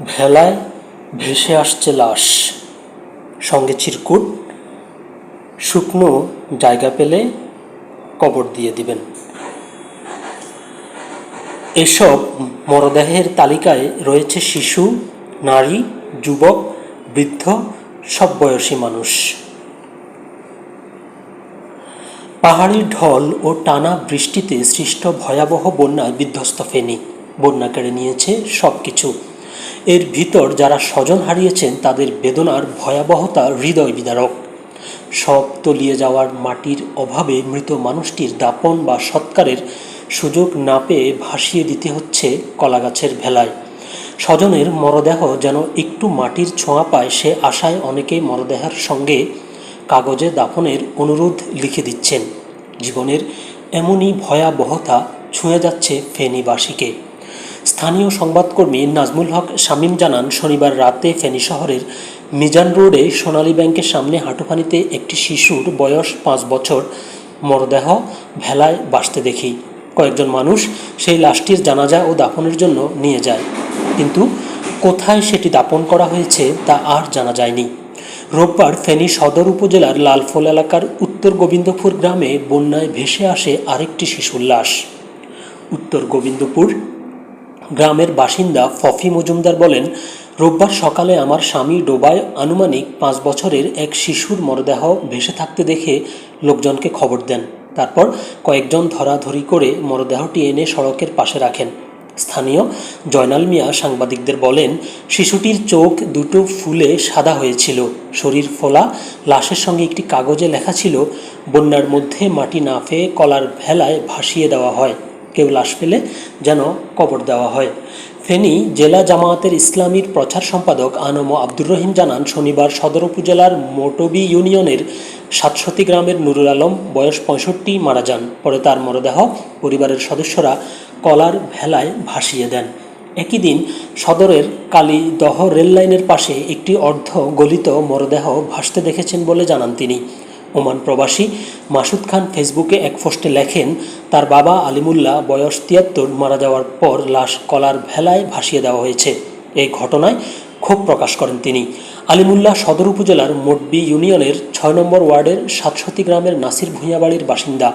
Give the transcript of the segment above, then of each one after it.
ভেলায় ভেসে আসছে লাশ। সঙ্গে চিরকুট, শুকনো জায়গা পেলে কবর দিয়ে দিবেন। এসব মরদেহের তালিকায় রয়েছে শিশু, নারী, যুবক, বৃদ্ধ, সব বয়সী মানুষ। পাহাড়ি ঢল ও টানা বৃষ্টিতে সৃষ্ট ভয়াবহ বন্যায় বিধ্বস্ত ফেনী। বন্যা কেড়ে নিয়েছে সব কিছু এর ভিতর যারা স্বজন হারিয়েছেন, তাদের বেদনার ভয়াবহতা হৃদয় বিদারক। সব তলিয়ে যাওয়ার মাটির অভাবে মৃত মানুষটির দাপন বা সৎকারের সুযোগ না পেয়ে ভাসিয়ে দিতে হচ্ছে কলাগাছের ভেলায়। স্বজনের মরদেহ যেন একটু মাটির ছোঁয়া পায়, সে আশায় অনেকেই মরদেহের সঙ্গে কাগজে দাফনের অনুরোধ লিখে দিচ্ছেন। জীবনের এমনই ভয়াবহতা ছুঁয়ে যাচ্ছে ফেনীবাসীকে। স্থানীয় সংবাদকর্মী নাজমুল হক শামীম জানান, শনিবার রাতে ফেনী শহরের মিজান রোডে সোনালী ব্যাংকের সামনে হাঁটুপানিতে একটি শিশুর বয়স পাঁচ বছর, মরদেহ ভেলায় বাসতে দেখি। কয়েকজন মানুষ সেই লাশটির জানাজা ও দাফনের জন্য নিয়ে যায়। কিন্তু কোথায় সেটি দাপন করা হয়েছে তা আর জানা যায়নি। রোববার ফেনী সদর উপজেলার লালফোল এলাকার উত্তর গোবিন্দপুর গ্রামে বন্যায় ভেসে আসে আরেকটি শিশুর লাশ। উত্তর গোবিন্দপুর গ্রামের বাসিন্দা ফফি মজুমদার বলেন, রোববার সকালে আমার স্বামী ডোবায় আনুমানিক পাঁচ বছরের এক শিশুর মরদেহ ভেসে থাকতে দেখে লোকজনকে খবর দেন। তারপর কয়েকজন ধরাধরি করে মরদেহটি এনে সড়কের পাশে রাখেন। স্থানীয় জয়নাল মিয়া সাংবাদিকদের বলেন, শিশুটির চোখ দুটো ফুলে সাদা হয়েছিল। শরীর ফোলা, লাশের সঙ্গে একটি কাগজে লেখা ছিল, বন্যার মধ্যে মাটি না ফেয়ে কলার ভেলায় ভাসিয়ে দেওয়া হয়। কেউ লাশ পেলে যেন কবর দেওয়া হয়। ফেনী জেলা জামায়াতের ইসলামীর প্রচার সম্পাদক আনম আব্দুর রহিম জানান, শনিবার সদর উপজেলার মোটবি ইউনিয়নের সাতশতী গ্রামের নুরুল আলম বয়স পঁয়ষট্টি, মারা যান। পরে তার মরদেহ পরিবারের সদস্যরা কলার ভেলায় ভাসিয়ে দেন। একই দিন সদরের কালীদহ রেললাইনের পাশে একটি অর্ধ গলিত মরদেহ ভাসতে দেখেছেন বলে জানান তিনি। ওমান প্রবাসী মাসুদ খান ফেসবুকে এক পোস্টে লেখেন, তার বাবা আলিমুল্লাহ, বয়স তিয়াত্তর, মারা যাওয়ার পর লাশ কলার ভেলায় ভাসিয়ে দেওয়া হয়েছে। এই ঘটনায় ক্ষোভ প্রকাশ করেন তিনি। আলিমুল্লাহ সদর উপজেলার মোটবি ইউনিয়নের ছয় নম্বর ওয়ার্ডের সাতশতী গ্রামের নাসির ভূঁইয়াবাড়ির বাসিন্দা।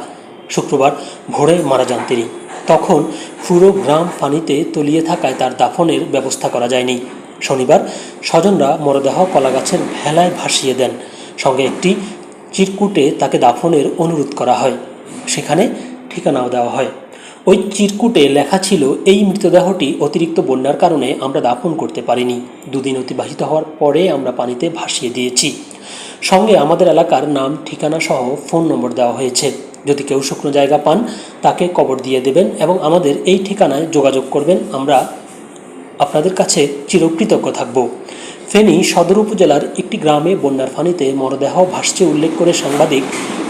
শুক্রবার ভোরে মারা যান তিনি। তখন পুরো গ্রাম পানিতে তলিয়ে থাকায় তার দাফনের ব্যবস্থা করা যায়নি। শনিবার স্বজনরা মরদেহ কলাগাছের ভেলায় ভাসিয়ে দেন। সঙ্গে একটি চিরকুটে তাকে দাফনের অনুরোধ করা হয়। সেখানে ঠিকানাও দেওয়া হয়। ওই চিরকুটে লেখা ছিল, এই মৃতদেহটি অতিরিক্ত বন্যার কারণে আমরা দাফন করতে পারিনি। দুদিন অতিবাহিত হওয়ার পরে আমরা পানিতে ভাসিয়ে দিয়েছি। সঙ্গে আমাদের এলাকার নাম, ঠিকানা সহ ফোন নম্বর দেওয়া হয়েছে। যদি কেউ শুকনো জায়গা পান, তাকে কবর দিয়ে দেবেন এবং আমাদের এই ঠিকানায় যোগাযোগ করবেন। আমরা আপনাদের কাছে চিরকৃতজ্ঞ থাকব। ফেনী সদর উপজেলার একটি গ্রামে বন্যার ফানিতে মরদেহ ভাসছে উল্লেখ করে সাংবাদিক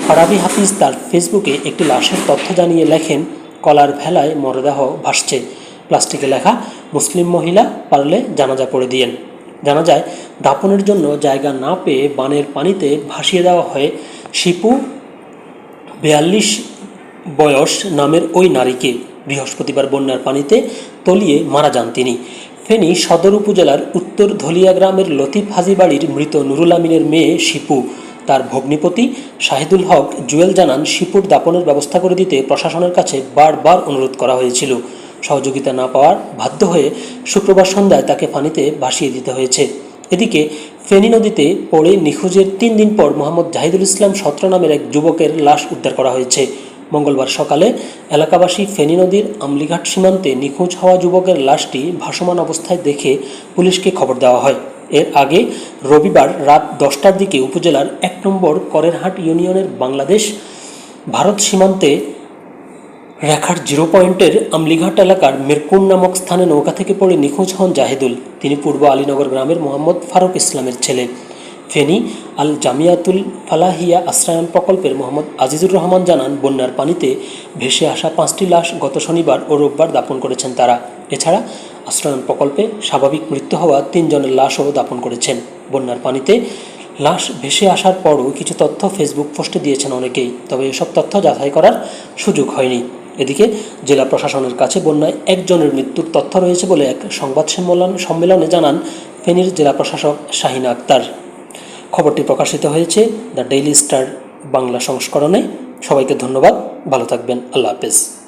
ফারাবি হাফিজ তার ফেসবুকে একটি লাশের তথ্য জানিয়ে লেখেন, কলার ভেলায় মরদেহ ভাসছে। প্লাস্টিকে লেখা, মুসলিম মহিলা পারলে জানাজা পড়ে দিয়েন। জানা যায়, দাপনের জন্য জায়গা না পেয়ে বানের পানিতে ভাসিয়ে দেওয়া হয় শিপু বিয়াল্লিশ বয়স নামের ওই নারীকে। বৃহস্পতিবার বন্যার পানিতে তলিয়ে মারা যান তিনি। ফেনী সদর উপজেলার উত্তর ধলিয়া গ্রামের লতিফ হাজিবাড়ির মৃত নুরুল আমিনের মেয়ে শিপু। তার ভগ্নিপতি শাহিদুল হক জুয়েল জানান, শিপুর দাপনের ব্যবস্থা করে দিতে প্রশাসনের কাছে বারবার অনুরোধ করা হয়েছিল। সহযোগিতা না পাওয়ার বাধ্য হয়ে শুক্রবার সন্ধ্যায় তাকে পানিতে ভাসিয়ে দিতে হয়েছে। এদিকে, ফেনী নদীতে পড়ে নিখোঁজের তিন দিন পর মোহাম্মদ জাহিদুল ইসলাম সত্র নামের এক যুবকের লাশ উদ্ধার করা হয়েছে। মঙ্গলবার সকালে এলাকাবাসী ফেনী নদীর আমলিঘাট সীমান্তে নিখোঁজ হওয়া যুবকের লাশটি ভাসমান অবস্থায় দেখে পুলিশকে খবর দেওয়া হয়। এর আগে রবিবার রাত দশটার দিকে উপজেলার এক নম্বর করেরহাট ইউনিয়নের বাংলাদেশ ভারত সীমান্তে রেখার জিরো পয়েন্টের আমলিঘাট এলাকার মিরকুম নামক স্থানে নৌকা থেকে পড়ে নিখোঁজ হন জাহিদুল। তিনি পূর্ব আলীনগর গ্রামের মোহাম্মদ ফারুক ইসলামের ছেলে। ফেনী, আল জামিয়াতুল ফালাহিয়া আশ্রয়ন প্রকল্পের মোহাম্মদ আজিজুর রহমান জানান, বন্যার পানিতে ভেসে আসা পাঁচটি লাশ গত শনিবার ও রোববার দাপন করেছেন তারা। এছাড়া আশ্রয়ন প্রকল্পে স্বাভাবিক মৃত্যু হওয়া তিনজনের লাশও দাপন করেছেন। বন্যার পানিতে লাশ ভেসে আসার পরও কিছু তথ্য ফেসবুক পোস্টে দিয়েছেন অনেকেই, তবে এসব তথ্য যাচাই করার সুযোগ হয়নি। এদিকে, জেলা প্রশাসনের কাছে বন্যায় একজনের মৃত্যুর তথ্য রয়েছে বলে এক সংবাদ সম্মেলন সম্মেলনে জানান ফেনীর জেলা প্রশাসক শাহিনা আক্তার। খবরটি প্রকাশিত হয়েছে দ্য ডেইলি স্টার বাংলা সংস্করণে। সবাইকে ধন্যবাদ। ভালো থাকবেন। আল্লাহ হাফেজ।